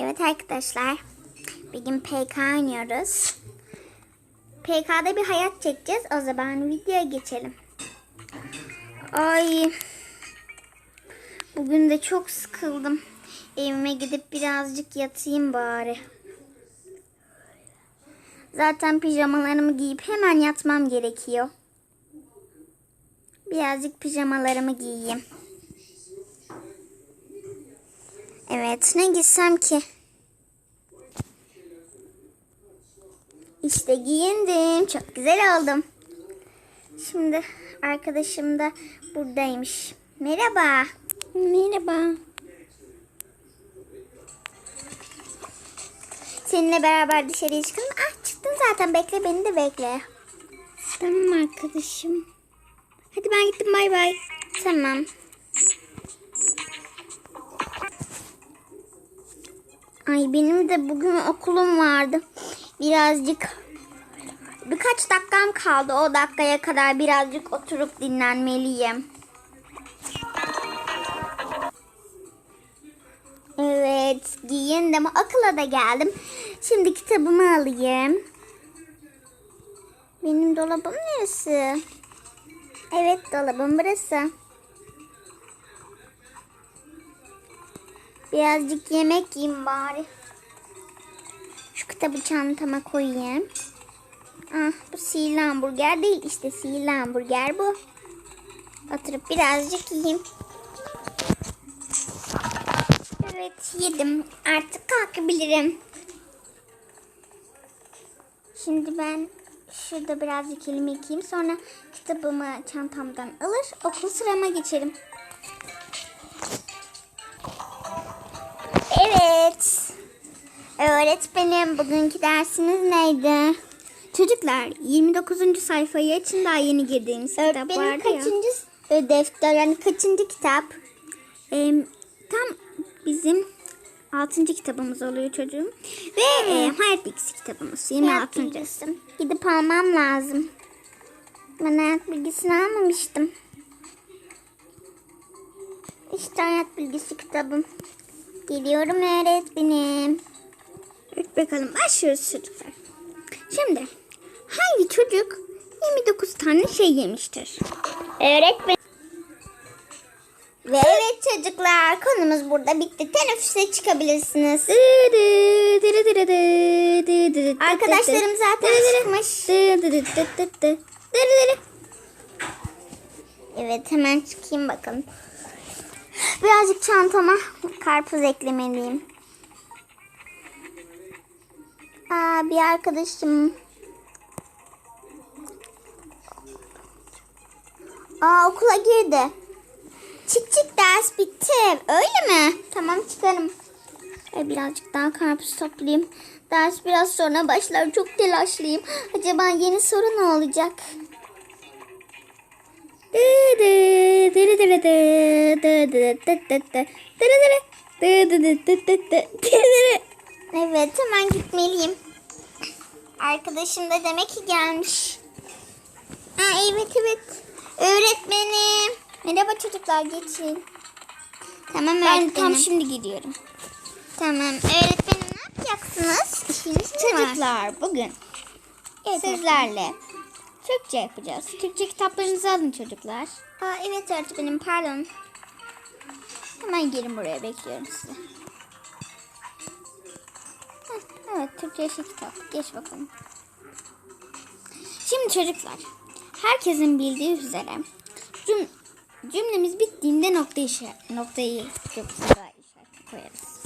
Evet arkadaşlar. Bir gün PK oynuyoruz. PK'da bir hayat çekeceğiz. O zaman videoya geçelim. Ay. Bugün de çok sıkıldım. Evime gidip birazcık yatayım bari. Zaten pijamalarımı giyip hemen yatmam gerekiyor. Birazcık pijamalarımı giyeyim. Evet, ne giysem ki? İşte giyindim. Çok güzel oldum. Şimdi arkadaşım da buradaymış. Merhaba. Merhaba. Seninle beraber dışarıya çıkalım. Ah çıktın zaten. Bekle beni de bekle. Tamam arkadaşım. Hadi ben gittim bay bay. Tamam. Ay benim de bugün okulum vardı. Birazcık birkaç dakikam kaldı. O dakikaya kadar birazcık oturup dinlenmeliyim. Evet, giyindim. Okula da geldim. Şimdi kitabımı alayım. Benim dolabım neresi? Evet, dolabım burası. Birazcık yemek yiyeyim bari. Şu kitabı çantama koyayım. Ah bu sihirli hamburger değil işte sihirli hamburger bu. Oturup birazcık yiyeyim. Evet yedim. Artık kalkabilirim. Şimdi ben şurada birazcık elimi yıkayayım. Sonra kitabımı çantamdan alır okul sırama geçerim. Evet. Öğretmenim bugünkü dersiniz neydi? Çocuklar 29. sayfayı açın daha yeni girdiğimiz kitap Öğretmenim vardı ya. kaçıncı Ö, defter yani kaçıncı kitap? Ee, tam bizim 6. kitabımız oluyor çocuğum. Ve e, hayat bilgisi kitabımız 26. bilgisi. Gidip almam lazım. Ben hayat bilgisini almamıştım. İşte hayat bilgisi kitabım. Geliyorum öğretmenim. Evet bakalım başlıyoruz çocuklar. Şimdi hangi çocuk 29 tane şey yemiştir? Öğretmen. Ve evet çocuklar konumuz burada bitti. Teneffüse çıkabilirsiniz. Arkadaşlarım zaten çıkmış. Evet hemen çıkayım bakalım. Birazcık çantama karpuz eklemeliyim. Aa, bir arkadaşım. Aa okula girdi. Çık çık ders bitti. Öyle mi? Tamam çıkarım. Birazcık daha karpuz toplayayım. Ders biraz sonra başlar. Çok telaşlıyım. Acaba yeni soru ne olacak? Evet hemen gitmeliyim. Arkadaşım da demek ki gelmiş. Ha, evet evet. Öğretmenim. Merhaba çocuklar geçin. Tamam öğretmenim. Ben tam şimdi gidiyorum. Tamam öğretmenim ne yapacaksınız? İşiniz mi var? Çocuklar bugün Evet, sizlerle Türkçe yapacağız. Türkçe kitaplarınızı alın çocuklar. Aa, evet öğretmenim pardon. Hemen gelin buraya bekliyorum sizi. Evet Türkçe kitap. Geç bakalım. Şimdi çocuklar herkesin bildiği üzere cüm- cümlemiz bittiğinde nokta işaret, noktayı çok koyarız.